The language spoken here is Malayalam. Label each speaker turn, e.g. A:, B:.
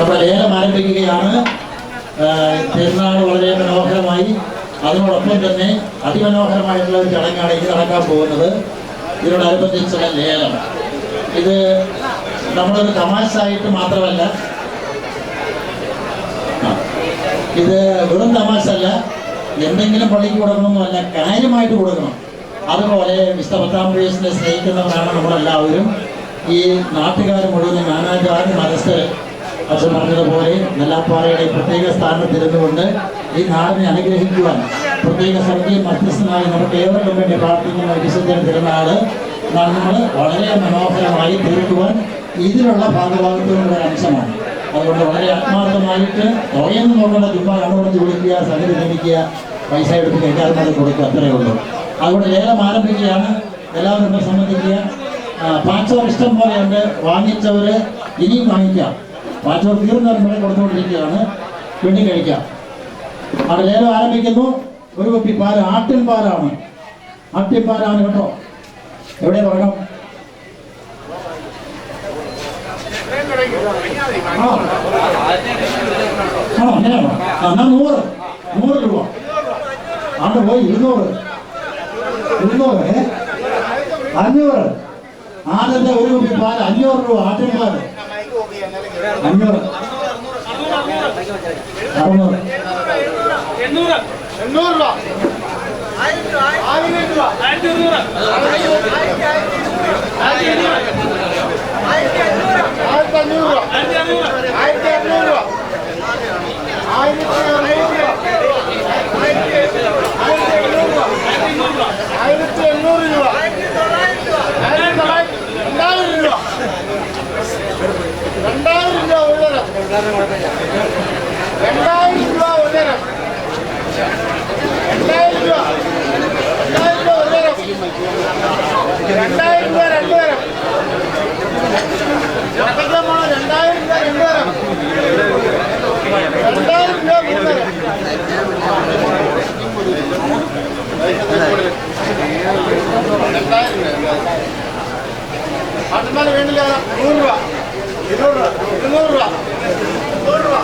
A: അപ്പോൾ ലേലം ആരംഭിക്കുകയാണ്. പെരുന്നാൾ വളരെ മനോഹരമായി. അതിനോടൊപ്പം തന്നെ അതിമനോഹരമായിട്ടുള്ള ഒരു ചടങ്ങാണ് ഇനി നടക്കാൻ പോകുന്നത്. ഇതിനോടനുബന്ധിച്ചുള്ള ലേലം. ഇത് നമ്മളൊരു തമാശായിട്ട് മാത്രമല്ല ഇത് വെറും തമാശ അല്ല എന്തെങ്കിലും പള്ളിക്ക് കൊടുക്കണമെന്നല്ല കാര്യമായിട്ട് കൊടുക്കണം. അതുപോലെ മിസ്റ്റർ പത്താം വയസ്സിനെ സ്നേഹിക്കുന്നവരാണ് നമ്മളെല്ലാവരും. ഈ നാട്ടുകാർ മുഴുവൻ നാനാജാതി മതസ്ഥർ അച്ഛൻ പറഞ്ഞതുപോലെ നെല്ലാപ്പാറയുടെ പ്രത്യേക സ്ഥാനത്തിരുന്നുകൊണ്ട് ഈ നാടിനെ അനുഗ്രഹിക്കുവാൻ പ്രത്യേക സ്വർഗീയ മധ്യസ്ഥനായി നമുക്ക് ഏവർക്കും വേണ്ടി പ്രാർത്ഥിക്കുന്ന വിശുദ്ധൻ തിരുനാൾ നമ്മൾ വളരെ മനോഹരമായി തീർക്കുവാൻ ഇതിലുള്ള ഒരു അംശമാണ്. അതുകൊണ്ട് വളരെ ആത്മാർത്ഥമായിട്ട് തുകയൊന്നും നോക്കേണ്ട ചുമ്മാ കണ്ണുകൊടുത്ത് വിളിക്കുക സംഗതി ലഭിക്കുക പൈസ എടുത്ത് കൈകാര്യം കൊടുക്കുക അത്രയേ ഉള്ളൂ. അതുകൊണ്ട് ലേലം ആരംഭിക്കുകയാണ്. എല്ലാവരും സംബന്ധിക്കുക. പാച്ചോർ ഇഷ്ടം പോലെയുണ്ട്. വാങ്ങിച്ചവര് ഇനിയും വാങ്ങിക്കാം. പാച്ചോർ തീർന്ന നമ്മളെ കൊടുത്തുകൊണ്ടിരിക്കുകയാണ് വീണ്ടും കഴിക്കാം അവിടെ ലേലം ആരംഭിക്കുന്നു ഒരു കുപ്പി പാല് ആട്ടിൻ പാലാണ് ആട്ടിൻ പാലാണ് കേട്ടോ എവിടെ പറയണം ആണോ ആണോ അങ്ങനെയാണോ ആ, എന്നാ നൂറ് നൂറ് രൂപ അവിടെ പോയി ഇരുന്നൂറ് ഇരുന്നൂറ് ഏ അഞ്ഞൂറ് ആദ്യത്തെ ഒരു കുപ്പി പാല് അഞ്ഞൂറ് രൂപ ആട്ടിൻ പാല് അഞ്ഞൂറ് അറുന്നൂറ്
B: എണ്ണൂറ്
C: എണ്ണൂറ് രൂപ ആയിരം രൂപ.
B: ആയിരത്തി
C: ആയിരത്തി എണ്ണൂറ് രൂപ രണ്ടായിരം രൂപ രണ്ടായിരം രൂപ ഉയരം രണ്ടായിരം രൂപ ഉയരം രണ്ടായിരം രൂപ രണ്ടായിരം രൂപ ഉയരം രണ്ടായിരം രൂപ രണ്ടുപേരം രണ്ടായിരം രൂപ രണ്ടുപേരം രണ്ടായിരം രൂപ മൂന്നരം രണ്ടായിരം വേണ്ടില്ല നൂറ് രൂപ ഇരുന്നൂറ് രൂപ ഇരുന്നൂറ് രൂപ